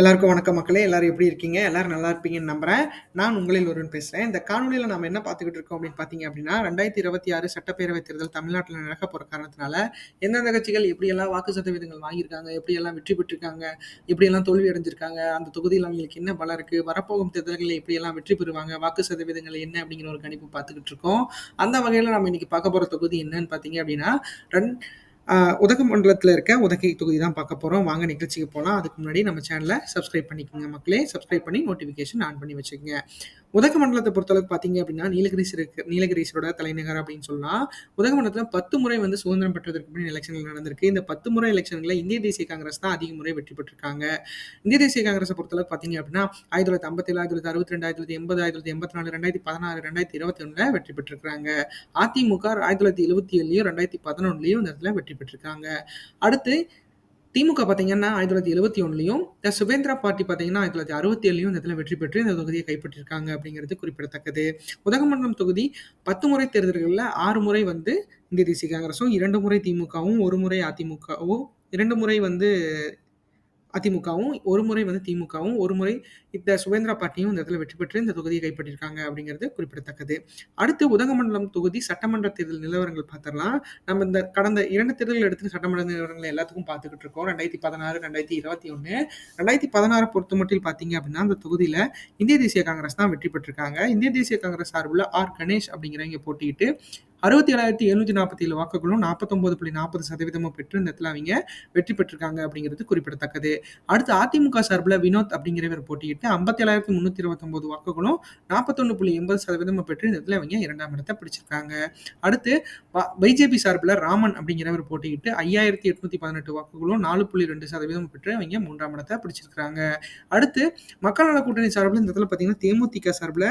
எல்லாருக்கும் வணக்கம் மக்களே எல்லாரும் எப்படி இருக்கீங்க? எல்லாரும் நல்லா இருப்பீங்கன்னு நம்புறேன். நான் உங்களில் ஒருவன் பேசுறேன். இந்த காணொலியில நம்ம என்ன பார்த்துக்கிட்டு இருக்கோம் அப்படின்னு பார்த்தீங்க அப்படின்னா ரெண்டாயிரத்தி இருபத்தி ஆறு சட்டப்பேரவை தேர்தல் தமிழ்நாட்டில் நடக்க போற காரணத்தினால எந்தெந்த கட்சிகள் எப்படியெல்லாம் வாக்கு சதவீதங்கள் வாங்கியிருக்காங்க எப்படியெல்லாம் வெற்றி பெற்றிருக்காங்க எப்படியெல்லாம் தோல்வி அடைஞ்சிருக்காங்க அந்த தொகுதியில் அவங்களுக்கு என்ன பலம் இருக்கு வரப்போகும் தேர்தல்களில் எப்படியெல்லாம் வெற்றி பெறுவாங்க வாக்கு சதவீதங்கள் என்ன அப்படிங்கிற ஒரு கணிப்பு பார்த்துக்கிட்டு இருக்கோம். அந்த வகையில் நம்ம இன்னைக்கு பார்க்க போற தொகுதி என்னன்னு பார்த்தீங்க அப்படின்னா ரெண்டு உதகமண்டலத்தில் இருக்க உதகை தொகுதி தான் பார்க்க போகிறோம் வாங்க நிகழ்ச்சிக்கு போகலாம் அதுக்கு முன்னாடி நம்ம சேனலை சப்ஸ்கிரைப் பண்ணிக்கோங்க மக்களே. சப்ஸ்கிரைப் பண்ணி நோட்டிஃபிகேஷன் ஆன் பண்ணி வச்சுக்கோங்க. உதகமண்டலத்தை பொறுத்தளவுக்கு பார்த்தீங்க அப்படின்னா நீலகிரிசருக்கு நீலகிரிசரோட தலைநகர் அப்படின்னு சொல்லலாம். உதகமண்டலத்தில் பத்து முறை வந்து சுதந்திரம் பெற்றதற்கு முன்னாடி எலெக்ஷன்கள் நடந்திருக்கு. இந்த பத்து முறை எலெக்ஷன்களில் இந்திய தேசிய காங்கிரஸ் தான் அதிக முறை வெற்றி பெற்றிருக்காங்க. இந்திய தேசிய காங்கிரஸை பொறுத்தளவுக்கு பார்த்தீங்க அப்படின்னா ஆயிரத்தி தொள்ளாயிரத்தி ஐம்பத்தேழு ஆயிரத்தி தொள்ளாயிரத்தி அறுபத்தி ரெண்டு ஆயிரத்தி தொள்ளாயிரத்தி எண்பது ஆயிரத்தி தொள்ளாயிரத்தி எண்பத்தி நாலு ரெண்டாயிரத்தி பதினாறு ரெண்டாயிரத்தி இருபத்தி ஒன்றில் வெற்றி பெற்றிருக்காங்க அதிமுக ஆயிரத்தி தொள்ளாயிரத்தி எழுபத்தி ஏழுலையும் ரெண்டாயிரத்தி பதினொன்றுலையும் இந்த இடத்துல வெற்றி பெற்றிருக்காங்க. அடுத்து திமுக பார்த்தீங்கன்னா ஆயிரத்தி தொள்ளாயிரத்தி எழுபத்தி ஒன்றுலையும் த சுபேந்திரா பார்ட்டி பார்த்தீங்கன்னா ஆயிரத்தி தொள்ளாயிரத்தி அறுபத்தி ஏழுலையும் இந்த இடத்துல வெற்றி பெற்று இந்த தொகுதியை கைப்பற்றிருக்காங்க அப்படிங்கிறது குறிப்பிடத்தக்கது. உதகமண்டலம் தொகுதி பத்து முறை தேர்தல்களில் ஆறு முறை வந்து இந்திய தேசிய காங்கிரஸும் இரண்டு முறை திமுகவும் ஒரு முறை அதிமுகவும் இரண்டு முறை வந்து அதிமுகவும் ஒரு முறை வந்து திமுகவும் ஒரு முறை இந்த சுவேந்திரா பார்ட்டியும் இந்த இடத்துல வெற்றி பெற்று இந்த தொகுதியை கைப்பற்றியிருக்காங்க அப்படிங்கிறது குறிப்பிடத்தக்கது. அடுத்து உதகமண்டலம் தொகுதி சட்டமன்ற தேர்தல் நிலவரங்கள் பார்த்தரலாம் நம்ம இந்த கடந்த இரண்டு தேர்தல் எடுத்து சட்டமன்ற நிலவரங்கள் எல்லாத்துக்கும் பார்த்துக்கிட்டு இருக்கோம். ரெண்டாயிரத்தி பதினாறு ரெண்டாயிரத்தி இருபத்தி ஒன்று ரெண்டாயிரத்தி பதினாறு பொறுத்த மட்டும் பார்த்தீங்க அப்படின்னா அந்த தொகுதியில் இந்திய தேசிய காங்கிரஸ் தான் வெற்றி பெற்றிருக்காங்க. இந்திய தேசிய காங்கிரஸ் சார்பில் ஆர் கணேஷ் அப்படிங்கிறவங்க போட்டியிட்டு அறுபத்தி ஏழாயிரத்தி எழுநூற்றி நாற்பத்தி ஏழு வாக்குகளும் நாற்பத்தொம்பது புள்ளி நாற்பது சதவீதமும் பெற்று இந்த இடத்துல அவங்க வெற்றி பெற்றிருக்காங்க அப்படிங்கிறது குறிப்பிடத்தக்கது. அடுத்து அதிமுக சார்பில் வினோத் அப்படிங்கிறவர் போட்டியிட்டு ஐம்பத்தி ஏழாயிரத்தி முந்நூற்றி இருபத்தொம்போது வாக்குகளும் நாற்பத்தொன்று புள்ளி எண்பது சதவீதமும் பெற்று இந்த இடத்துல அவங்க இரண்டாம் இடத்தை பிடிச்சிருக்காங்க. அடுத்து பிஜேபி சார்பில் ராமன் அப்படிங்கிறவர் போட்டியிட்டு ஐயாயிரத்தி எட்நூத்தி பதினெட்டு வாக்குகளும் நாலு புள்ளி ரெண்டு சதவீதம் பெற்று அவங்க மூன்றாம் இடத்தை பிடிச்சிருக்காங்க அடுத்து மக்கள் நல கூட்டணி சார்பில் இந்த இடத்துல பார்த்தீங்கன்னா தேமுதிக சார்பில்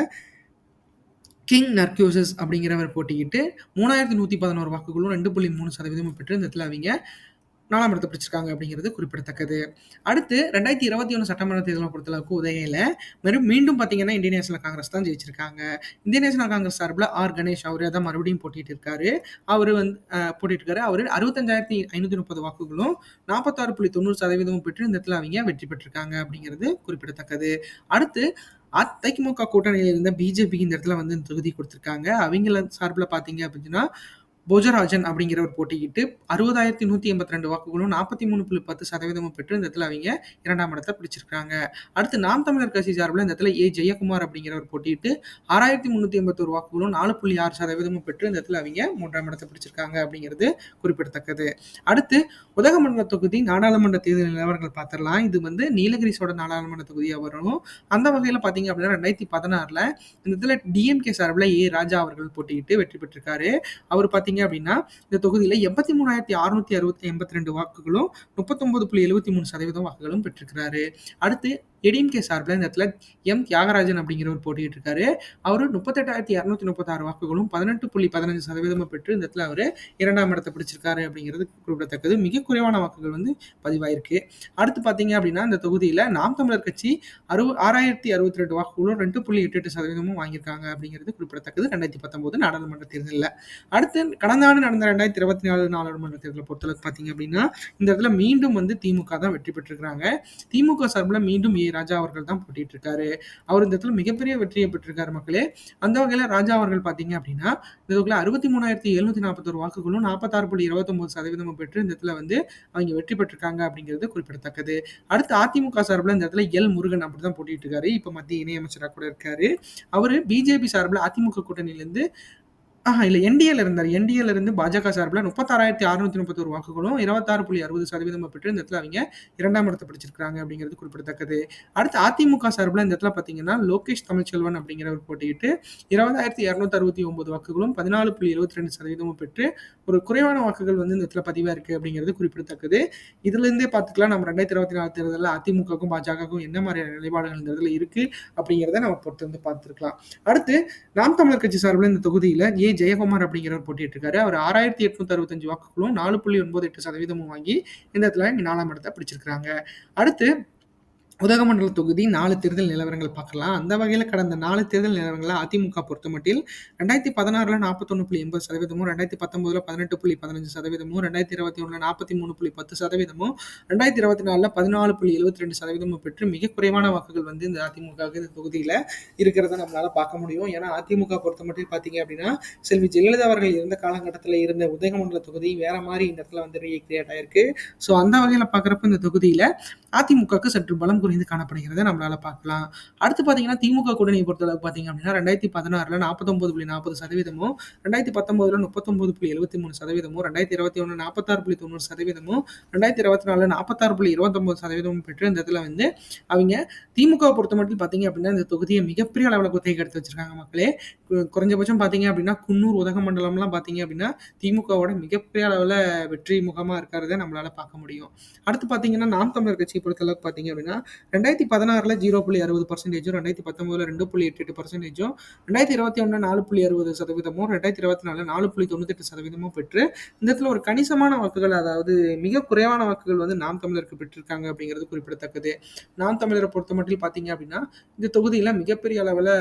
கிங் நர்க்யூசஸ் அப்படிங்கிறவர் போட்டிக்கிட்டு மூணாயிரத்தி நூற்றி பதினோரு வாக்குகளும் ரெண்டு புள்ளி மூணு சதவீதமும் பெற்று இந்த இடத்துல அவங்க நாலாம் இடத்தை பிடிச்சிருக்காங்க அப்படிங்கிறது குறிப்பிடத்தக்கது. அடுத்து ரெண்டாயிரத்தி இருபத்தி ஒன்று சட்டமன்ற தேர்தலை பொறுத்தளவுக்கு உதகையில் வெறும் மீண்டும் பார்த்தீங்கன்னா இந்திய நேஷனல் காங்கிரஸ் தான் ஜெயிச்சிருக்காங்க. இந்திய நேஷனல் காங்கிரஸ் சார்பில் ஆர் கணேஷ் அவரே தான் மறுபடியும் போட்டிட்டு இருக்காரு. அவர் வந்து போட்டிட்டு இருக்காரு. அவர் அறுபத்தஞ்சாயிரத்தி ஐநூற்றி முப்பது வாக்குகளும் நாற்பத்தாறு புள்ளி தொண்ணூறு சதவீதமும் பெற்று இந்த இடத்துல அவங்க வெற்றி பெற்றிருக்காங்க அப்படிங்கிறது குறிப்பிடத்தக்கது. அடுத்து அதிமுக கூட்டணியில் இருந்த பிஜேபிக்கு இந்த இடத்துல வந்து தொகுதி கொடுத்துருக்காங்க. அவங்கள சார்பில் பார்த்தீங்க அப்படின்னா போஜராஜன் அப்படிங்கிறவர் போட்டியிட்டு அறுபதாயிரத்தி நூற்றி எண்பத்தி ரெண்டு வாக்குகளும் நாற்பத்தி மூணு புள்ளி பத்து சதவீதமும் பெற்று இந்த இடத்துல அவங்க இரண்டாம் இடத்தை பிடிச்சிருக்காங்க அடுத்து நாம் தமிழர் கட்சி சார்பில் இந்த இடத்துல ஏ ஜெயக்குமார் அப்படிங்கிறவர் போட்டியிட்டு ஆறாயிரத்தி முந்நூற்றி எண்பத்தோரு வாக்குகளும் நாலு புள்ளி ஆறு சதவீதமும் பெற்று இந்த இடத்துல அவங்க மூன்றாம் இடத்தை பிடிச்சிருக்காங்க அப்படிங்கிறது குறிப்பிடத்தக்கது. அடுத்து உதகமண்டல தொகுதி நாடாளுமன்ற தேர்தல் நிலவரங்கள் பார்த்துடலாம். இது வந்து நீலகிரிசோட நாடாளுமன்ற தொகுதியாக வரும். அந்த வகையில் பார்த்தீங்க அப்படின்னா ரெண்டாயிரத்தி பதினாறில் இந்த இடத்துல டிஎம்கே சார்பில் ஏ ராஜா அவர்கள் போட்டியிட்டு வெற்றி பெற்றிருக்காரு. அவர் பார்த்தீங்க பார்த்தீங்க அப்படின்னா இந்த தொகுதியில் எண்பத்தி மூணாயிரத்தி அறுநூத்தி அறுபத்தி எண்பத்தி ரெண்டு வாக்குகளும் முப்பத்தொன்பது புள்ளி எழுபத்தி மூணு சதவீதம் வாக்குகளும் பெற்றிருக்கிறாரு. அடுத்து ஏடிஎம்கே சார்பில் இந்த இடத்துல எம் தியாகராஜன் அப்படிங்கிறவர் போட்டிட்டு இருக்காரு. அவர் முப்பத்தெட்டாயிரத்தி இரநூத்தி முப்பத்தாறு வாக்குகளும் பதினெட்டு புள்ளி பதினஞ்சு சதவீதமும் பெற்று இந்த இடத்துல அவர் இரண்டாம் இடத்தை பிடிச்சிருக்காரு அப்படிங்கிறது குறிப்பிடத்தக்கது. மிக குறைவான வாக்குகள் வந்து பதிவாயிருக்கு. அடுத்து பார்த்தீங்க அப்படின்னா இந்த தொகுதியில் நாம் தமிழர் கட்சி அறு ஆறாயிரத்தி அறுபத்தி ரெண்டு வாக்குகளும் ரெண்டு புள்ளி எட்டு எட்டு சதவீதமும் வாங்கியிருக்காங்க அப்படிங்கிறது குறிப்பிடத்தக்கது. ரெண்டாயிரத்தி பத்தொன்பது நாடாளுமன்ற தேர்தலில். அடுத்து கடந்த ஆண்டு நடந்த ரெண்டாயிரத்தி இருபத்தி நாலு நாடாளுமன்ற தேர்தலை பொறுத்தளவுக்கு பார்த்தீங்க அப்படின்னா இந்த இடத்துல மீண்டும் வந்து திமுக தான் வெற்றி பெற்றிருக்கிறாங்க. திமுக சார்பில் மீண்டும் ஏ ராஜா அவர்கள் தான் போட்டிட்டு இருக்காரு அவர் இந்த இடத்துல மிகப்பெரிய வெற்றியை பெற்றிருக்காரு மக்களே. அந்த வகையில் ராஜா அவர்கள் பார்த்தீங்க அப்படின்னா இந்த தொகுதியில் அறுபத்தி மூணாயிரத்தி எழுநூத்தி நாற்பத்தொரு வாக்குகளும் நாற்பத்தாறு புள்ளி இருபத்தொன்பது சதவீதமும் பெற்று இந்த இடத்துல வந்து அவங்க வெற்றி பெற்றிருக்காங்க அப்படிங்கிறது குறிப்பிடத்தக்கது. அடுத்து அதிமுக சார்பில் இந்த இடத்துல எல் முருகன் அப்படி தான் போட்டிட்டு இருக்காரு இப்போ மத்திய இணையமைச்சராக கூட இருக்காரு. அவர் பிஜேபி சார்பில் அதிமுக கூட்டணியிலேருந்து ஆஹா இல்ல என்டிஏல இருந்தார். என்டிஏல இருந்து பாஜக சார்பில் முப்பத்தாறாயிரத்தி அறுநூத்தி முப்பத்தொரு வாக்குகளும், இருபத்தாறு புள்ளி அறுபது சதவீதம் பெற்று இந்த இடத்துல அவங்க இரண்டாம் இடத்தை பிடிச்சிருக்காங்க அப்படிங்கிறது குறிப்பிடத்தக்கது. அடுத்து அதிமுக சார்பில் இந்த இடத்துல பார்த்தீங்கன்னா, லோகேஷ் தமிழ்ச்செல்வன் அப்படிங்கிறவர் போட்டியிட்டு இருபதாயிரத்தி இரநூத்தி அறுபத்தி ஒன்பது வாக்குகளும், பதினாலு புள்ளி இருபத்தி ரெண்டு சதவீதமும் பெற்று ஒரு குறைவான வாக்குகள் வந்து இந்த இடத்துல பதிவா இருக்கு அப்படிங்கிறது குறிப்பிடத்தக்கது. இதுல இருந்தே பார்த்துக்கலாம் நம்ம ரெண்டாயிரத்தி இருபத்தி நாலு தேர்தலில் அதிமுகவுக்கும், பாஜகவுக்கும் என்ன மாதிரியான நிலைப்பாடுகள் இந்த இடத்துல இருக்கு அப்படிங்கிறத நம்ம பொறுத்து வந்து பார்த்துருக்கலாம். அடுத்து நாம் தமிழர் கட்சி சார்பில் இந்த தொகுதியில் ஏ ஜெயகுமார் அப்படிங்கிறவர் போட்டிட்டு இருக்காரு அவர் ஆறாயிரத்தி எட்நூத்தி அறுபத்தஞ்சு வாக்குகளும் நாலு புள்ளி ஒன்பது எட்டு சதவீதமும் வாங்கி இந்த இடத்துல நாலாம் இடத்தை பிடிச்சிருக்கிறாங்க. அடுத்து உதகமண்டல தொகுதி நாலு தேர்தல் நிலவரங்கள் பார்க்கலாம். அந்த வகையில் கடந்த நாலு தேர்தல் நிலவரங்களை அதிமுக பொறுத்தமட்டில் ரெண்டாயிரத்தி பதினாறுல நாற்பத்தொன்று புள்ளி எண்பது சதவீதமும் ரெண்டாயிரத்தி பத்தொன்பதுல பதினெட்டு புள்ளி பதினஞ்சு சதவீதமும் ரெண்டாயிரத்தி இருபத்தி ஒன்றில் நாற்பத்தி மூணு புள்ளி பத்து சதவீதமும் ரெண்டாயிரத்தி இருபத்தி நாலில் பதினாலு புள்ளி எழுபத்தி ரெண்டு சதவீதமும் பெற்று மிக குறைவான வாக்குகள் வந்து இந்த அதிமுக இந்த தொகுதியில் இருக்கிறத நம்மளால பார்க்க முடியும். ஏன்னா அதிமுக பொறுத்த மட்டும் பார்த்தீங்க அப்படின்னா செல்வி ஜெயலலிதா அவர்கள் இருந்த காலகட்டத்தில் இருந்த உதகமண்டல தொகுதி வேற மாதிரி இந்த இடத்துல வந்து ரீக்ரியேட் ஆயிருக்கு. ஸோ அந்த வகையில் பார்க்குறப்ப இந்த தொகுதியில் அதிமுகவுக்கு சற்று பலம் குறைந்து காணப்படுகிறத நம்மளால பார்க்கலாம். அடுத்து பார்த்தீங்கன்னா திமுக கூட்டணியை பொறுத்தளவுக்கு பார்த்தீங்க அப்படின்னா ரெண்டாயிரத்தி பதினாறுல நாற்பத்தொம்பது புள்ளி நாற்பது சதவீதமும் ரெண்டாயிரத்தி பத்தொன்பதுல முப்பத்தொம்பது புள்ளி எழுபத்தி மூணு சதவீதமும் ரெண்டாயிரத்தி இருபத்தி ஒன்று நாற்பத்தாறு புள்ளி தொண்ணூறு சதவீதமும் ரெண்டாயிரத்தி இருபத்தி நாலு நாற்பத்தாறு புள்ளி இருபத்தொம்பது சதவீதமும் பெற்று இந்த இடத்துல வந்து அவங்க திமுக பொறுத்த மட்டும் பார்த்தீங்க அப்படின்னா இந்த தொகுதியை மிகப்பெரிய அளவில் குத்தகை எடுத்து வச்சிருக்காங்க மக்களே. குறைஞ்சபட்சம் பார்த்தீங்க அப்படின்னா குன்னூர் உதகமண்டலம்லாம் பார்த்தீங்க அப்படின்னா திமுகவோட மிகப்பெரிய அளவில் வெற்றி முகமாக இருக்கிறத நம்மளால் பார்க்க முடியும். அடுத்து பார்த்தீங்கன்னா நாம் தமிழர் கட்சியை பொறுத்தளவுக்கு பார்த்தீங்க அப்படின்னா ரெண்டாயிரத்தி பதினாறில் ஜீரோ புள்ளி அறுபது பர்சன்டேஜும் ரெண்டாயிரத்தி பத்தொம்போதில் ரெண்டு புள்ளி எட்டு எட்டு பர்சன்டேஜும் ரெண்டாயிரத்தி இருபத்தி ஒன்று நாலு புள்ளி அறுபது சதவீதமும் ரெண்டாயிரத்தி இருபத்தி நாலு நாலு புள்ளி தொண்ணூத்தெட்டு சதவீதமும் பெற்று இந்த இடத்துல ஒரு கணிசமான வாக்குகள் அதாவது மிக குறைவான வாக்குகள் வந்து நாம் தமிழருக்கு பெற்றிருக்காங்க அப்படிங்கிறது குறிப்பிடத்தக்கது. நாம் தமிழரை பொறுத்த மட்டும் பார்த்தீங்க அப்படின்னா இந்த தொகுதியில் மிகப்பெரிய அளவில்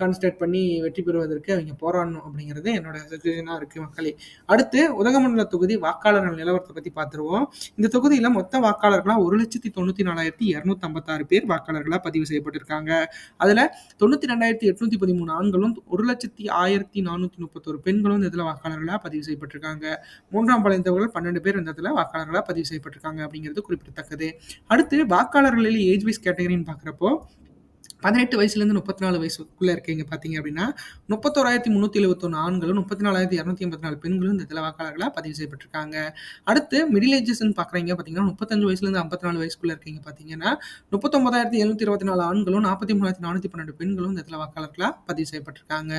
கான்சன்ட்ரேட் பண்ணி வெற்றி பெறுவதற்கு அவங்க போராடணும் அப்படிங்கிறது என்னோட சஜஷனாக இருக்குது மக்களே. அடுத்து உதகமண்டல தொகுதி வாக்காளர்கள் நிலவரத்தை பற்றி பார்த்துருவோம். இந்த தொகுதியில் மொத்த வாக்காளர்களாக ஒரு லட்சத்தி தொண்ணூற்றி நாலாயிரத்தி இரநூத்தி ஐம்பத்தாறு பேர் வாக்காளர்களாக பதிவு செய்யப்பட்டிருக்காங்க. அதில் தொண்ணூற்றி ரெண்டாயிரத்தி எட்நூற்றி பதிமூணு ஆண்களும் ஒரு லட்சத்தி ஆயிரத்தி நானூற்றி முப்பத்தொரு பெண்களும் இந்த இதில் வாக்காளர்களாக பதிவு செய்யப்பட்டிருக்காங்க. மூன்றாம் பாளையத்தவர்கள் பன்னெண்டு பேர் இந்த இதில் வாக்காளர்களாக பதிவு செய்யப்பட்டிருக்காங்க அப்படிங்கிறது குறிப்பிடத்தக்கது. அடுத்து வாக்காளர்களில் ஏஜ் வைஸ் கேட்டகரின்னு பார்க்குறப்போ பதினெட்டு வயசுலேருந்து முப்பத்தி நாலு வயசுக்குள்ளே இருக்கீங்க பார்த்தீங்க அப்படின்னா முப்பத்தோராயிரத்தி முந்நூற்றி எழுபத்தொன்று ஆண்களும் முப்பத்தி நாலாயிரத்தி இரநூத்தி எண்பத்தி நாலு பெண்களும் இந்த இதில் வாக்காளர்களாக பதிவு செய்யப்பட்டிருக்காங்க. அடுத்து மிடில் ஏஜஸ்ன்னு பார்க்குறீங்க பார்த்தீங்கன்னா முப்பத்தஞ்சு வயசுலேருந்து ஐம்பத்தி நாலு வயசுக்குள்ளே இருக்கீங்க பார்த்தீங்கன்னா முப்பத்தொம்பதாயிரத்தி எழுநூத்தி இருபத்தி நாலு ஆண்களும் நாற்பத்தி மூணாயிரத்தி நானூற்றி பன்னெண்டு பெண்களும் இந்த இதில் வாக்காளர்களாக பதிவு செய்யப்பட்டிருக்காங்க.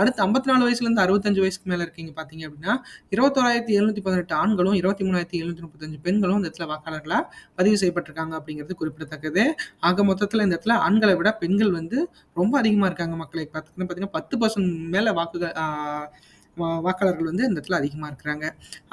அடுத்து ஐம்பத்தி நாலு வயசுலேருந்து அறுபத்தஞ்சு வயசுக்கு மேலே இருக்கீங்க பார்த்தீங்க அப்படின்னா இருபத்தோராயிரத்தி எழுநூற்றி பதினெட்டு ஆண்களும் இருபத்தி மூணாயிரத்தி எழுநூற்றி முப்பத்தஞ்சு பெண்களும் இந்த இடத்துல வாக்காளர்களாக பதிவு செய்யப்பட்டிருக்காங்க அப்படிங்கிறது குறிப்பிடத்தக்கது. ஆக மொத்தத்தில் இந்த இடத்துல ஆண்களை விட பெண்கள் வந்து ரொம்ப அதிகமாக இருக்காங்க மக்களை. பார்த்துக்கிட்டு பார்த்தீங்கன்னா பத்து பர்சன்ட் மேலே வாக்குகள் வாக்காளர்கள் வந்து இந்த இடத்துல அதிகமாக இருக்கிறாங்க.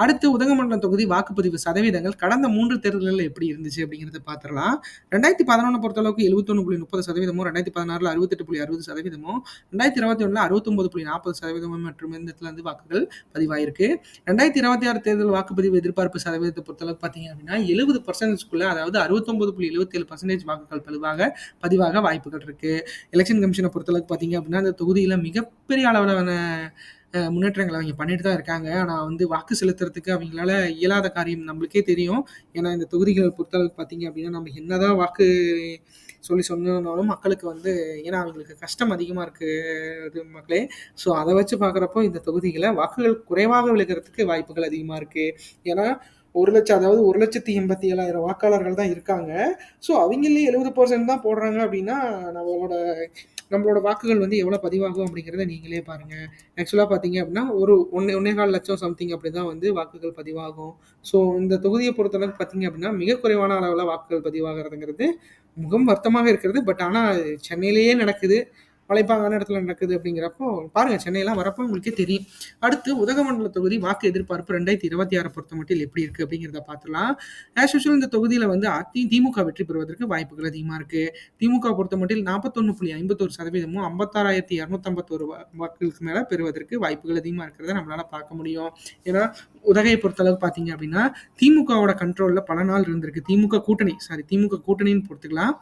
அடுத்து உதகமண்டலம் தொகுதி வாக்குப்பதிவு சதவீதங்கள் கடந்த மூன்று தேர்தல்களில் எப்படி இருந்துச்சு அப்படிங்கிறத பார்த்துடலாம். ரெண்டாயிரத்தி பதினொன்று பொறுத்தளவுக்கு எழுபத்தொன்று புள்ளி முப்பது சதவீதமும் ரெண்டாயிரத்தி பதினாறில் அறுபத்தெட்டு புள்ளி அறுபது சதவீதமும் ரெண்டாயிரத்தி இருபத்தி ஒன்றில் அறுபத்தொம்பது புள்ளி நாற்பது சதவீதமும் மற்றும் இந்த இடத்துல வந்து வாக்குகள் பதிவாயிருக்கு. ரெண்டாயிரத்தி இருபத்தி ஆறு தேர்தல் வாக்குப்பதிவு எதிர்பார்ப்பு சதவீதத்தை பொறுத்தளவுக்கு பார்த்தீங்க அப்படின்னா எழுபது பர்சன்டேஜ்குள்ள அதாவது அறுபத்தொம்பது புள்ளி எழுபத்தி ஏழு பர்சன்டேஜ் வாக்குகள் பதிவாக பதிவாக வாய்ப்புகள் இருக்கு. எலெக்ஷன் கமிஷனை பொறுத்தளவுக்கு பார்த்தீங்க அப்படின்னா அந்த தொகுதியில் மிகப்பெரிய அளவிலான முன்னேற்றங்கள் அவங்க பண்ணிட்டு தான் இருக்காங்க. ஆனால் வந்து வாக்கு செலுத்துறதுக்கு அவங்களால இயலாத காரியம் நம்மளுக்கே தெரியும். ஏன்னா இந்த தொகுதிகளை பொறுத்தளவுக்கு பார்த்தீங்க அப்படின்னா நம்ம என்னதான் வாக்கு சொல்லி சொன்னாலும் மக்களுக்கு வந்து ஏன்னா அவங்களுக்கு கஷ்டம் அதிகமாக இருக்குது மக்களே. ஸோ அதை வச்சு பார்க்குறப்போ இந்த தொகுதிகளை வாக்குகள் குறைவாக விழுகிறதுக்கு வாய்ப்புகள் அதிகமாக இருக்குது ஏன்னா ஒரு லட்சம் அதாவது ஒரு லட்சத்தி எண்பத்தி ஏழாயிரம் வாக்காளர்கள் தான் இருக்காங்க. ஸோ அவங்களே எழுபது பர்சன்ட் தான் போடுறாங்க அப்படின்னா நம்மளோட நம்மளோட வாக்குகள் வந்து எவ்வளோ பதிவாகும் அப்படிங்கிறத நீங்களே பாருங்கள் ஆக்சுவலாக பார்த்தீங்க அப்படின்னா ஒரு ஒன்று ஒன்றே கால் லட்சம் சம்திங் அப்படி தான் வந்து வாக்குகள் பதிவாகும். ஸோ இந்த தொகுதியை பொறுத்தளவுக்கு பார்த்தீங்க அப்படின்னா மிக குறைவான அளவில் வாக்குகள் பதிவாகிறதுங்கிறது முகம் வருத்தமாக இருக்கிறது. பட் ஆனால் சென்னையிலேயே நடக்குது. மலைப்பாங்கான இடத்துல நடக்குது அப்படிங்கிறப்போ பாருங்க சென்னையெல்லாம் வரப்போ உங்களுக்கே தெரியும். அடுத்து உதகமண்டல தொகுதி வாக்கு எதிர்பார்ப்பு ரெண்டாயிரத்தி இருபத்தி ஆறு பொறுத்த மட்டும் எப்படி இருக்கு அப்படிங்கிறத பார்த்துலாம் ஆஸ் யூஷுவல் இந்த தொகுதியில் வந்து அதி திமுக வெற்றி பெறுவதற்கு வாய்ப்புகள் அதிகமாக இருக்கு. திமுக பொறுத்த மட்டும் நாற்பத்தொன்னு புள்ளி ஐம்பத்தோரு சதவீதமும் ஐம்பத்தாறாயிரத்தி இரநூத்தம்பத்தோரு வாக்குகளுக்கு மேலே பெறுவதற்கு வாய்ப்புகள் அதிகமாக இருக்கிறத நம்மளால் பார்க்க முடியும். ஏன்னா உதகையை பொறுத்தளவு பார்த்தீங்க அப்படின்னா திமுகவோட கண்ட்ரோலில் பல நாள் இருந்திருக்கு. திமுக கூட்டணி சாரி திமுக கூட்டணின்னு பொறுத்துக்கலாம்.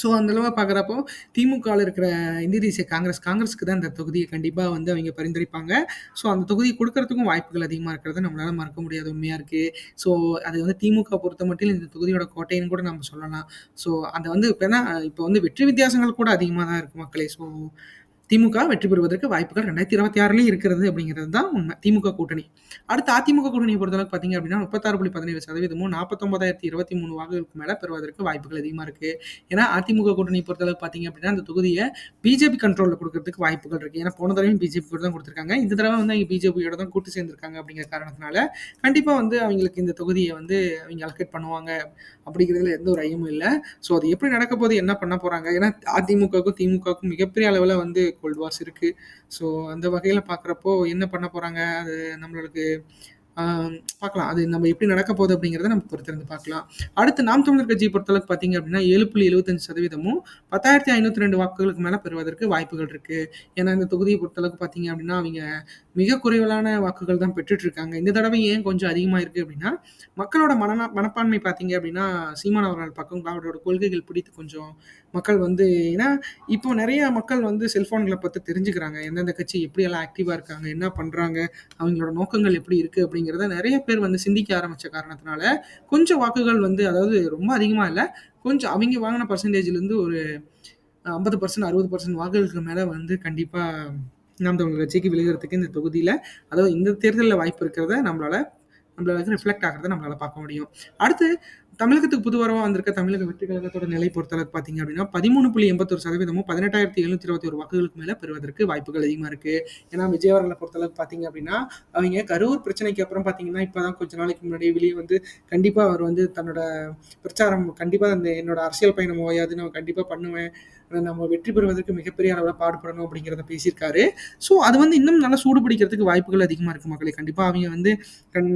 ஸோ அந்தளவு பார்க்குறப்போ திமுகவில் இருக்கிற இந்திய தேசிய காங்கிரஸ் காங்கிரஸுக்கு தான் இந்த தொகுதியை கண்டிப்பாக வந்து அவங்க பரிந்துரைப்பாங்க. ஸோ அந்த தொகுதியை கொடுக்கறதுக்கும் வாய்ப்புகள் அதிகமாக இருக்கிறத நம்மளால் மறக்க முடியாத. உண்மையாக இருக்குது ஸோ அது வந்து திமுக பொறுத்த மட்டும் இந்த தொகுதியோட கோட்டைன்னு கூட நம்ம சொல்லலாம். ஸோ அந்த வந்து இப்போ இப்போ வந்து வெற்றி வித்தியாசங்கள் கூட அதிகமாக தான் இருக்குது மக்களே. ஸோ திமுக வெற்றி பெறுவதற்கு வாய்ப்புகள் ரெண்டாயிரத்தி இருபத்தி ஆறுலேயும் இருக்கிறது அப்படிங்கிறது தான் உண்மை. திமுக கூட்டணி. அடுத்து அதிமுக கூட்டணியை பொறுத்தளவுக்கு பார்த்தீங்க அப்படின்னா முப்பத்தாறு புள்ளி பதினேழு சதவீதமும் நாற்பத்தொன்பதாயிரத்தி இருபத்தி மூணு வாக்குகளுக்கு மேலே பெறுவதற்கு வாய்ப்புகள் அதிகமாக இருக்குது ஏன்னா அதிமுக கூட்டணியை பொறுத்தளவுக்கு பார்த்தீங்க அப்படின்னா அந்த தொகுதியை பிஜேபி கண்ட்ரோலில் கொடுக்கறதுக்கு வாய்ப்புகள் இருக்குது ஏன்னா போன தடவையும் பிஜேபி கூட தான் கொடுத்துருக்காங்க. இந்த தடவை வந்து அவங்க பிஜேபியோட தான் கூட்டு சேர்ந்திருக்காங்க அப்படிங்கிற காரணத்தினால கண்டிப்பாக வந்து அவங்களுக்கு இந்த தொகுதியை வந்து அவங்க அலோகேட் பண்ணுவாங்க அப்படிங்கிறதுல எந்த ஒரு ஐயமும் இல்லை. ஸோ அது எப்படி நடக்க போது என்ன பண்ண போகிறாங்க ஏன்னா அதிமுகவுக்கும் திமுகவுக்கும் மிகப்பெரிய அளவில் வந்து கோல்ட் வார்ஸ் இருக்குது ஸோ அந்த வகையில் பார்க்குறப்போ என்ன பண்ண போகிறாங்க அது நம்மளுக்கு பார்க்கலாம். அது நம்ம எப்படி நடக்க போகுது அப்படிங்கிறத நம்ம பொறுத்திருந்து பார்க்கலாம். அடுத்து நாம் தமிழர் கட்சியை பொறுத்தளவுக்கு பார்த்தீங்க அப்படின்னா ஏழு புள்ளி எழுபத்தஞ்சு சதவீதமும் பத்தாயிரத்தி ஐநூற்றி ரெண்டு வாக்குகளுக்கு மேலே பெறுவதற்கு வாய்ப்புகள் இருக்கு. ஏன்னா இந்த தொகுதியை பொறுத்தளவுக்கு பார்த்தீங்க அப்படின்னா அவங்க மிக குறைவிலான வாக்குகள் தான் பெற்றுட்டு இருக்காங்க இந்த தடவை ஏன் கொஞ்சம் அதிகமாக இருக்கு அப்படின்னா மக்களோட மன மனப்பான்மை பார்த்தீங்க அப்படின்னா சீமான அவர்கள் பக்கம் அவரோட கொள்கைகள் பிடித்து கொஞ்சம் மக்கள் வந்து ஏன்னா இப்போ நிறைய மக்கள் வந்து செல்போன்களை பற்றி தெரிஞ்சுக்கிறாங்க. எந்தெந்த கட்சி எப்படியெல்லாம் ஆக்டிவாக இருக்காங்க என்ன பண்ணுறாங்க அவங்களோட நோக்கங்கள் எப்படி இருக்குது அப்படிங்கிறத நிறைய பேர் வந்து சிந்திக்க ஆரம்பித்த காரணத்தினால கொஞ்சம் வாக்குகள் வந்து அதாவது ரொம்ப அதிகமாக இல்லை கொஞ்சம் அவங்க வாங்கின பர்சன்டேஜ்லேருந்து ஒரு ஐம்பது பர்சன்ட் அறுபது பர்சன்ட் வாக்குகளுக்கு மேலே வந்து கண்டிப்பாக நாம் தமிழ் கட்சிக்கு விழுகிறதுக்கு இந்த தொகுதியில் அதாவது இந்த தேர்தலில் வாய்ப்பு இருக்கிறத நம்மளால நம்மளால ரிஃப்ளெக்ட் ஆகிறத நம்மளால பார்க்க முடியும். அடுத்து தமிழகத்துக்கு புது வரவா வந்திருக்க தமிழக வெற்றி கழகத்தோட நிலை பொறுத்தளவுக்கு பார்த்தீங்க அப்படின்னா பதிமூணு புள்ளி எண்பத்தொரு சதவீதமும் பதினெட்டாயிரத்தி எழுநூத்தி இருபத்தி ஒரு வாக்குகளுக்கு மேலே பெறுவதற்கு வாய்ப்புகள் அதிகமாக இருக்கு. ஏன்னா விஜயவரங்களை பொறுத்தளவுக்கு பார்த்தீங்க அப்படின்னா அவங்க கரூர் பிரச்சனைக்கு அப்புறம் பார்த்தீங்கன்னா இப்போதான் கொஞ்ச நாளைக்கு முன்னாடி வெளியே வந்து கண்டிப்பாக அவர் வந்து தன்னோட பிரச்சாரம் கண்டிப்பாக அந்த என்னோட அரசியல் பயணம் ஓயாது நான் கண்டிப்பாக பண்ணுவேன். நம்ம வெற்றி பெறுவதற்கு மிகப்பெரிய அளவில் பாடுபடணும் அப்படிங்கிறத பேசியிருக்காரு. ஸோ அது வந்து இன்னும் நல்லா சூடு பிடிக்கிறதுக்கு வாய்ப்புகள் அதிகமாக இருக்குது மக்களை. கண்டிப்பாக அவங்க வந்து கண்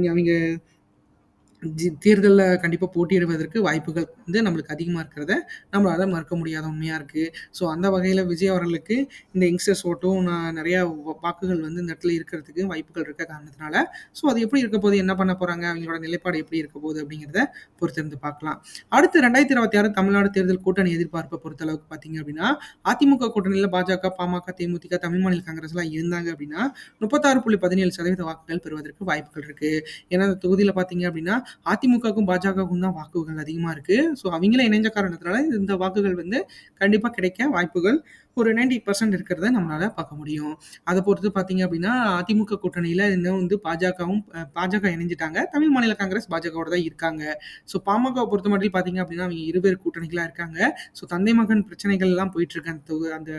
ஜி தேர்தலில் கண்டிப்பாக போட்டியிடுவதற்கு வாய்ப்புகள் வந்து நம்மளுக்கு அதிகமாக இருக்கிறத நம்மளால் மறுக்க முடியாத உண்மையாக இருக்குது ஸோ அந்த வகையில் விஜய் அவர்களுக்கு இந்த யங்ஸ்டர்ஸ் ஓட்டும் நான் நிறையா வாக்குகள் வந்து இந்த இடத்துல இருக்கிறதுக்கு வாய்ப்புகள் இருக்க காரணத்தினால ஸோ அது எப்படி இருக்க போது என்ன பண்ண போகிறாங்க அவங்களோட நிலைப்பாடு எப்படி இருக்க போகுது அப்படிங்கிறத பொறுத்திருந்து பார்க்கலாம். அடுத்து ரெண்டாயிரத்தி இருபத்தி ஆறு தமிழ்நாடு தேர்தல் கூட்டணி எதிர்பார்ப்பை பொறுத்தளவுக்கு பார்த்தீங்க அப்படின்னா அதிமுக கூட்டணியில் பாஜக பாமக தேமுதிக தமிழ் மாநில காங்கிரஸ்லாம் இருந்தாங்க அப்படின்னா முப்பத்தாறு புள்ளி பதினேழு சதவீத வாக்குகள் பெறுவதற்கு வாய்ப்புகள் இருக்குது ஏன்னா அந்த தொகுதியில் பார்த்தீங்க அப்படின்னா அதிமுகவுக்கும் பாஜகவுக்கும் தான் வாக்குகள் அதிகமாக இருக்குது ஸோ அவங்களே இணைஞ்ச காரணத்தினால இந்த வாக்குகள் வந்து கண்டிப்பாக கிடைக்க வாய்ப்புகள் ஒரு நைன்டி பர்சன்ட் இருக்கிறத நம்மளால பார்க்க முடியும். அதை பொறுத்து பார்த்தீங்க அப்படின்னா அதிமுக கூட்டணியில் இன்னும் வந்து பாஜகவும் பாஜக இணைஞ்சிட்டாங்க. தமிழ் மாநில காங்கிரஸ் பாஜகவோட தான் இருக்காங்க. ஸோ பாமக பொறுத்த மட்டும் பார்த்தீங்க அப்படின்னா அவங்க இருவேறு கூட்டணிகளாக இருக்காங்க. ஸோ தந்தை மகன் பிரச்சனைகள் எல்லாம் போயிட்டு இருக்கு. அந்த அந்த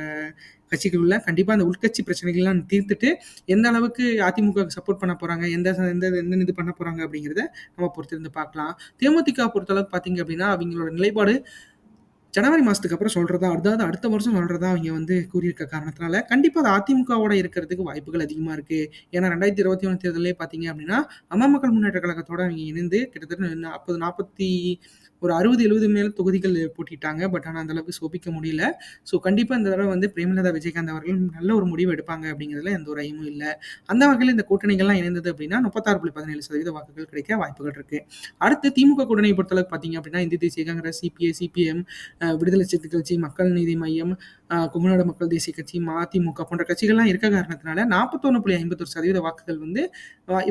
கட்சிகளுள்ள கண்டிப்பாக அந்த உள்கட்சி பிரச்சனைகள்லாம் தீர்த்துட்டு எந்த அளவுக்கு அதிமுக சப்போர்ட் பண்ண போகிறாங்க எந்த எந்த எந்த இது பண்ண போகிறாங்க அப்படிங்கிறத நம்ம பொறுத்திருந்து பார்க்கலாம். தேமுதிக பொறுத்தளவுக்கு பார்த்தீங்க அப்படின்னா அவங்களோட நிலைப்பாடு ஜனவரி மாதத்துக்கு அப்புறம் சொல்கிறதா அதாவது அடுத்த வருஷம் சொல்கிறதா அவங்க வந்து கூறியிருக்க காரணத்தினால கண்டிப்பாக அது அதிமுகவோட இருக்கிறதுக்கு வாய்ப்புகள் அதிகமாக இருக்குது ஏன்னா ரெண்டாயிரத்தி இருபத்தி ஒன்று தேர்தலே பார்த்தீங்க அப்படின்னா அம்மா மக்கள் முன்னேற்ற கழகத்தோட அவங்க இணைந்து கிட்டத்தட்ட நாற்பது நாற்பத்தி ஒரு அறுபது எழுபது மேல் தொகுதிகள் போட்டிட்டாங்க. பட் ஆனால் அந்தளவுக்கு சோபிக்க முடியல. ஸோ கண்டிப்பாக இந்த தடவை வந்து பிரேமலதா விஜயகாந்த் அவர்கள் நல்ல ஒரு முடிவு எடுப்பாங்க அப்படிங்கிறதுல எந்த ஒரு ஐயமும் இல்லை. அந்த வகையில் இந்த கூட்டணிகள்லாம் இணைந்தது அப்படின்னா முப்பத்தாறு புள்ளி பதினேழு சதவீத வாக்குகள் கிடைக்க வாய்ப்புகள் இருக்குது அடுத்து திமுக கூட்டணியை பொறுத்தளவுக்கு பார்த்தீங்க அப்படின்னா இந்திய தேசிய காங்கிரஸ் சிபிஐ சிபிஎம் விடுதலை சிறுத்தை கட்சி மக்கள் நீதி மையம் கும்பநாடு மக்கள் தேசிய கட்சி மதிமுக போன்ற கட்சிகள்லாம் இருக்க காரணத்தினால நாற்பத்தொன்று புள்ளி ஐம்பத்தொரு சதவீத வாக்குகள் வந்து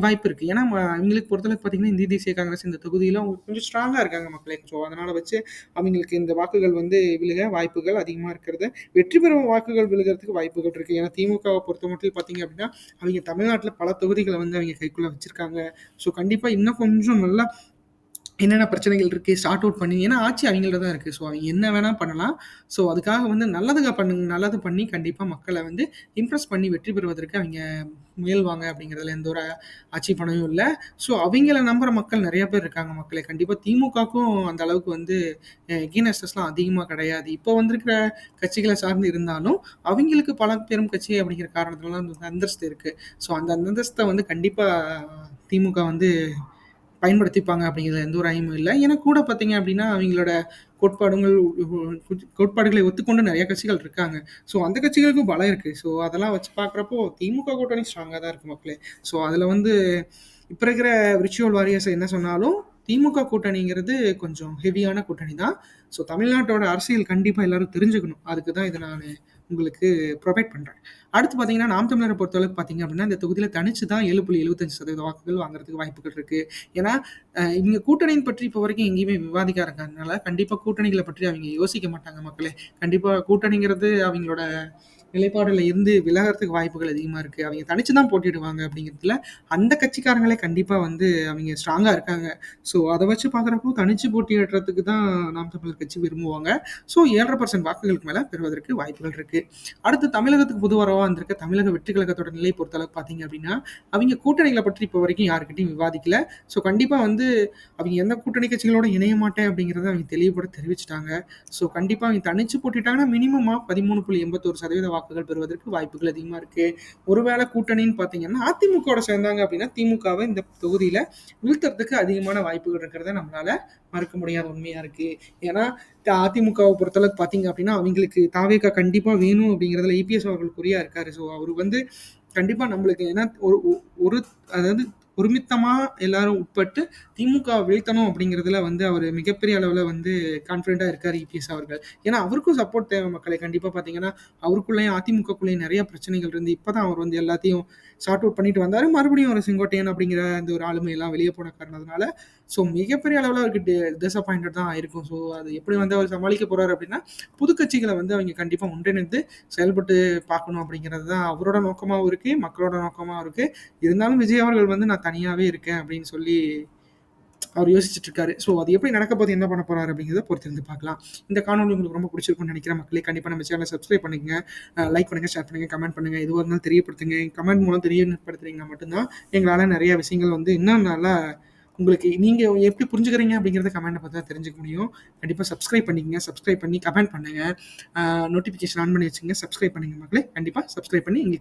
வாய்ப்பு இருக்குது ஏன்னா அவங்களுக்கு பொறுத்தளவுக்கு பார்த்தீங்கன்னா இந்திய தேசிய காங்கிரஸ் இந்த தொகுதியில் அவங்க கொஞ்சம் ஸ்ட்ராங்காக இருக்காங்க மக்களே. ஸோ அதனால் வச்சு அவங்களுக்கு இந்த வாக்குகள் வந்து விழுக வாய்ப்புகள் அதிகமாக இருக்கிறது. வெற்றி பெறும் வாக்குகள் விழுகிறதுக்கு வாய்ப்புகள் இருக்குது ஏன்னா திமுகவை பொறுத்த மட்டும் பார்த்தீங்க அப்படின்னா அவங்க தமிழ்நாட்டில் பல தொகுதிகளை வந்து அவங்க கைக்குள்ளே வச்சுருக்காங்க. ஸோ கண்டிப்பாக இன்னும் கொஞ்சம் நல்லா என்னென்ன பிரச்சனைகள் இருக்குது சார்ட் அவுட் பண்ணி ஏன்னா ஆட்சி அவங்கள்ட்ட தான் இருக்குது ஸோ அவங்க என்ன வேணால் பண்ணலாம். ஸோ அதுக்காக வந்து நல்லதுக்காக பண்ணுங்க நல்லது பண்ணி கண்டிப்பாக மக்களை வந்து இம்ப்ரெஸ் பண்ணி வெற்றி பெறுவதற்கு அவங்க முயல்வாங்க அப்படிங்கிறதுல எந்த ஒரு ஆட்சி பணமும் இல்லை. ஸோ அவங்கள நம்புகிற மக்கள் நிறைய பேர் இருக்காங்க மக்களை. கண்டிப்பாக திமுகக்கும் அந்த அளவுக்கு வந்து கீனஸ்டஸ்லாம் அதிகமாக கிடையாது. இப்போ வந்திருக்கிற கட்சிகளை சார்ந்து இருந்தாலும் அவங்களுக்கு பல பெரும் கட்சி அப்படிங்கிற காரணத்துலலாம் அந்த அந்தஸ்து இருக்குது ஸோ அந்த அந்தஸ்தை வந்து கண்டிப்பாக திமுக வந்து பயன்படுத்திப்பாங்க அப்படிங்கிறது எந்த ஒரு ஐயமும் இல்லை. ஏன்னா கூட பார்த்தீங்க அப்படின்னா அவங்களோட கோட்பாடுகள் கோட்பாடுகளை ஒத்துக்கொண்டு நிறைய கட்சிகள் இருக்காங்க. ஸோ அந்த கட்சிகளுக்கும் பலம் இருக்குது ஸோ அதெல்லாம் வச்சு பார்க்குறப்போ திமுக கூட்டணி ஸ்ட்ராங்காக தான் இருக்குது மக்களே. ஸோ அதில் வந்து இப்போ இருக்கிற விர்ச்சுவல் வாரியர்ஸ் என்ன சொன்னாலும் திமுக கூட்டணிங்கிறது கொஞ்சம் ஹெவியான கூட்டணி தான். ஸோ தமிழ்நாட்டோட அரசியல் கண்டிப்பாக எல்லாரும் தெரிஞ்சுக்கணும். அதுக்கு தான் இதை நான் உங்களுக்கு ப்ரொவைட் பண்ணுறேன் அடுத்து பார்த்தீங்கன்னா நாம் தமிழரை பொறுத்தளவுக்கு பார்த்தீங்க அப்படின்னா இந்த தொகுதியில் தனிச்சு தான் ஏழு புள்ளி எழுபத்தஞ்சு சதவீத வாக்குகள் வாங்குறதுக்கு வாய்ப்புகள் இருக்குது ஏன்னா இவங்க கூட்டணியின் பற்றி இப்போ வரைக்கும் எங்கேயுமே விவாதிக்க இருக்கிறதுனால கண்டிப்பாக கூட்டணிகளை பற்றி அவங்க யோசிக்க மாட்டாங்க மக்களே. கண்டிப்பாக கூட்டணிங்கிறது அவங்களோட நிலைப்பாடுல இருந்து விலகிறதுக்கு வாய்ப்புகள் அதிகமாக இருக்குது அவங்க தனிச்சு தான் போட்டிடுவாங்க அப்படிங்கிறதுல அந்த கட்சிக்காரங்களே கண்டிப்பாக வந்து அவங்க ஸ்ட்ராங்காக இருக்காங்க. ஸோ அதை வச்சு பார்க்குறப்போ தனிச்சு போட்டியிடுறதுக்கு தான் நாம் தமிழர் கட்சி விரும்புவாங்க. ஸோ ஏழரை பர்சன்ட் வாக்குகளுக்கு மேலே பெறுவதற்கு வாய்ப்புகள் இருக்குது அடுத்து தமிழகத்துக்கு புது வரவாக வந்திருக்க தமிழக வெற்றி கழகத்தோட நிலை பொறுத்தளவுக்கு பார்த்தீங்க அப்படின்னா அவங்க கூட்டணிகளை பற்றி இப்போ வரைக்கும் யாருக்கிட்டையும் விவாதிக்கல. ஸோ கண்டிப்பாக வந்து அவங்க எந்த கூட்டணி கட்சிகளோட இணைய மாட்டேன் அப்படிங்கிறத அவங்க தெளிவுபட தெரிவிச்சிட்டாங்க. ஸோ கண்டிப்பாக அவங்க தனிச்சு போட்டிட்டாங்கன்னா மினிமமாக பதிமூணு புள்ளி எண்பத்தோரு சதவீத வாக்கு வாக்குகள் பெறுவதற்கு வாய்ப்புகள் அதிகமாக இருக்குது ஒருவேளை கூட்டணின்னு பார்த்தீங்கன்னா அதிமுகவோட சேர்ந்தாங்க அப்படின்னா திமுகவை இந்த தொகுதியில் வீழ்த்துறதுக்கு அதிகமான வாய்ப்புகள் இருக்கிறத நம்மளால மறுக்க முடியாத உண்மையாக இருக்குது ஏன்னா த- அதிமுகவை பொறுத்தளவுக்கு பார்த்தீங்க அப்படின்னா அவங்களுக்கு தாவேக்கா கண்டிப்பாக வேணும் அப்படிங்கிறதுல இபிஎஸ் அவர்கள் குறியாக இருக்காரு. ஸோ அவர் வந்து கண்டிப்பாக நம்மளுக்கு ஏன்னா ஒரு ஒரு அதாவது ஒருமித்தமாக எல்லாரும் உட்பட்டு திமுக வீழ்த்தணும் அப்படிங்கிறதுல வந்து அவர் மிகப்பெரிய அளவில் வந்து கான்ஃபிடென்ட்டாக இருக்கார் இபிஎஸ் அவர்கள். ஏன்னா அவருக்கும் சப்போர்ட் தேவை மக்களை. கண்டிப்பாக பார்த்தீங்கன்னா அவருக்குள்ளேயும் அதிமுகக்குள்ளேயும் நிறைய பிரச்சனைகள் இருந்து இப்போ தான் அவர் வந்து எல்லாத்தையும் ஷார்ட் அவுட் பண்ணிட்டு வந்தார். மறுபடியும் ஒரு செங்கோட்டையன் அப்படிங்கிற அந்த ஒரு ஆளுமையெல்லாம் வெளியே போன காரணத்தினால ஸோ மிகப்பெரிய அளவில் அவருக்கு டிசப்பாயிண்டட் தான் இருக்கும் ஸோ அது எப்படி வந்து அவர் சமாளிக்க போகிறார் அப்படின்னா புதுக்கட்சிகளை வந்து அவங்க கண்டிப்பாக ஒன்றிணைந்து செயல்பட்டு பார்க்கணும் அப்படிங்கிறது தான் அவரோட நோக்கமாகவும் இருக்குது மக்களோட நோக்கமாகவும் இருக்குது இருந்தாலும் விஜய் அவர்கள் வந்து நான் தனியாகவே இருக்கேன் அப்படின்னு சொல்லி அவர் யோசிச்சுட்டு இருக்காரு. ஸோ அது எப்படி நடக்க போது என்ன பண்ண போறாரு அப்படிங்கிறத பொறுத்திருந்து பார்க்கலாம். இந்த காணொலி உங்களுக்கு ரொம்ப பிடிச்சிருக்கும்னு நினைக்கிறேன் மக்களே கண்டிப்பாக நம்ம சேனலை சப்ஸ்கிரைப் பண்ணுங்க. லைக் பண்ணுங்க ஷேர் பண்ணுங்க கமெண்ட் பண்ணுங்க. எதுவாக இருந்தாலும் தெரியப்படுத்துங்க. கமெண்ட் மூலம் தெரியப்படுத்துறீங்கன்னா மட்டும்தான் எங்களால் நிறைய விஷயங்கள் வந்து இன்னும் நல்லா உங்களுக்கு நீங்கள் எப்படி புரிஞ்சுக்கிறீங்க அப்படிங்கிறத பார்த்து பார்த்தா தெரிஞ்சுக்க முடியும். கண்டிப்பாக சப்ஸ்கிரைப் பண்ணிக்கங்க. சப்ஸ்கிரைப் பண்ணி கமெண்ட் பண்ணுங்க. நோட்டிஃபிகேஷன் ஆன் பண்ணி வச்சுங்க சப்ஸ்கிரைப் பண்ணுங்க மக்களே. கண்டிப்பாக சப்ஸ்கிரைப் பண்ணி எங்களுக்கு